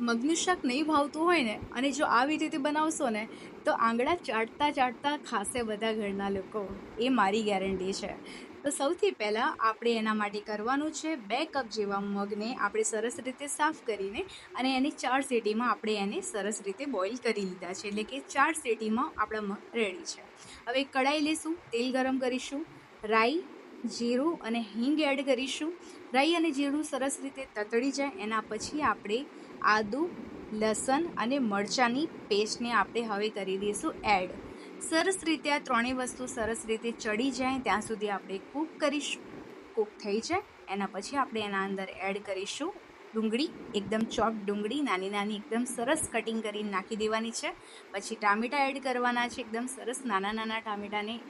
મગનું શાક નહીં ભાવતું હોય ને, અને જો આવી રીતે બનાવશો ને, તો આંગળા ચાટતા ચાટતા ખાશે બધા ઘરના લોકો. એ મારી ગેરંટી છે. તો સૌથી પહેલાં આપણે એના માટે કરવાનું છે બે કપ જેવા મગને આપણે સરસ રીતે સાફ કરીને અને એની ચાર સીટીમાં આપણે એને સરસ રીતે બોઇલ કરી લીધા છે. એટલે કે ચાર સીટીમાં આપણા મગ રેડી છે. હવે કઢાઈ લઈશું તેલ ગરમ કરીશું, રાઈ જીરું અને હિંગ એડ કરીશું. રાઈ અને જીરું સરસ રીતે તતડી જાય, એના પછી આપણે આદુ, લસણ અને મરચાંની પેસ્ટને આપણે હવે કરી દઈશું એડ. સરસ રીતે આ ત્રણેય વસ્તુ સરસ રીતે ચડી જાય, ત્યાં સુધી આપણે કૂક કરીશું. કૂક થઈ જાય, એના પછી આપણે એના અંદર એડ કરીશું ડુંગળી, એકદમ ચોપ ડુંગળી, નાની નાની એકદમ સરસ કટિંગ કરીને નાખી દેવાની છે. પછી ટામેટાં એડ કરવાના છે, એકદમ સરસ નાના નાના ટામેટાને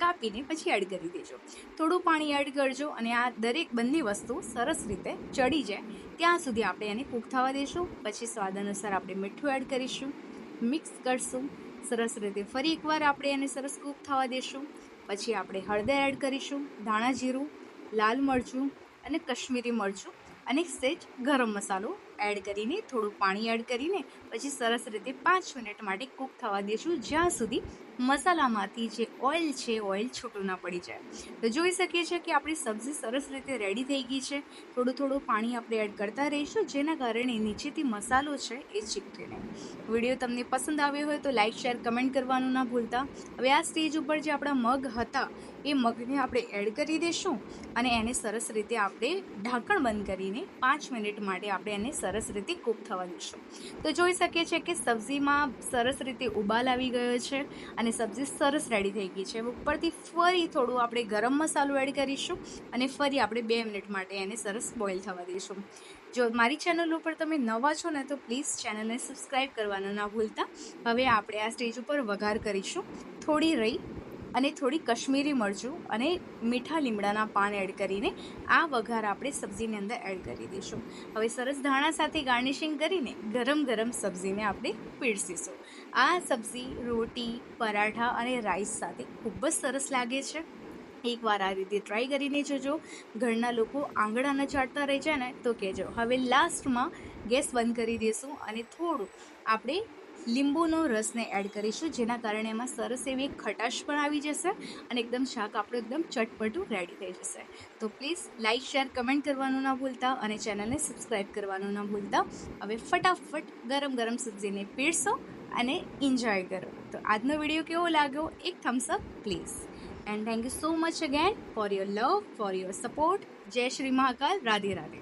કાપીને પછી એડ કરી દેજો. થોડું પાણી એડ કરજો અને આ દરેક બંને વસ્તુ સરસ રીતે ચડી જાય. ત્યાં સુધી આપણે એને કૂક થવા દઈશું પછી સ્વાદ અનુસાર આપણે મીઠું એડ કરીશું મિક્સ કરશું. સરસ રીતે ફરી એકવાર આપણે એને સરસ કૂક થવા દઈશું પછી આપણે હળદર એડ કરીશું, ધાણા જીરું, લાલ મરચું અને કશ્મીરી મરચું અને સેજ ગરમ મસાલો એડ કરીને, થોડું પાણી એડ કરીને, પછી સરસ રીતે પાંચ મિનિટ માટે કૂક થવા દઈશું જ્યાં સુધી મસાલામાંથી જે ઓઇલ છે, ઓઇલ છૂટું ના પડી જાય. તો જોઈ શકીએ છીએ કે આપણી સબ્જી સરસ રીતે રેડી થઈ ગઈ છે. થોડું થોડું પાણી આપણે એડ કરતા રહીશું, જેના કારણે નીચેથી મસાલો છે એ ચીકટે નહીં. વીડિયો તમને પસંદ આવ્યો હોય તો લાઇક શેર, કમેન્ટ કરવાનું ના ભૂલતા. હવે આ સ્ટેજ ઉપર જે આપણા મગ હતા, એ મગને આપણે એડ કરી દઈશું અને એને સરસ રીતે આપણે ઢાંકણ બંધ કરીને પાંચ મિનિટ માટે આપણે એને સરસ રીતે કૂક થવા દઈશું તો જોઈ શકીએ છીએ કે સબ્જીમાં સરસ રીતે ઉબાલ આવી ગયો છે અને સબ્જી સરસ રેડી થઈ ગઈ છે. ઉપરથી ફરી થોડું આપણે ગરમ મસાલો એડ કરીશું અને ફરી આપણે બે મિનિટ માટે એને સરસ બોઇલ થવા દઈશું. જો મારી ચેનલ ઉપર તમે નવા છો ને તો પ્લીઝ ચેનલને સબસ્ક્રાઈબ કરવાનું ના ભૂલતા. હવે આપણે આ સ્ટેજ ઉપર વઘાર કરીશું. થોડી રહી અને થોડી કશ્મીરી મરચું અને મીઠા લીમડાના પાન એડ કરીને આ વઘાર આપણે સબ્જીની અંદર એડ કરી દઈશું. હવે સરસ ધાણા સાથે ગાર્નિશિંગ કરીને ગરમ ગરમ સબ્જીને આપણે પીરસીશું. આ સબ્જી, રોટી, પરાઠા અને રાઈસ સાથે ખૂબ જ સરસ લાગે છે. એકવાર આ રીતે ટ્રાય કરીને જોજો. ઘરના લોકો આંગળા ન ચાટતા રહી જાય ને તો કહેજો, હવે લાસ્ટમાં ગેસ બંધ કરી દઈશું અને થોડું આપણે લીંબુનો રસને એડ કરીશું, જેના કારણે એમાં સરસ એવી એક ખટાશ પણ આવી જશે અને એકદમ શાક આપણું એકદમ ચટપટું રેડી થઈ જશે. તો પ્લીઝ લાઇક શેર કમેન્ટ કરવાનું ના ભૂલતા અને ચેનલને સબસ્ક્રાઈબ કરવાનું ના ભૂલતા. હવે ફટાફટ ગરમ ગરમ સબ્જીને પીરસો અને એન્જોય કરો. તો આજનો વીડિયો કેવો લાગ્યો? એક thumbs up please and thank you so much again for your love for your support જય શ્રી મહાકાલ, રાધે રાધે.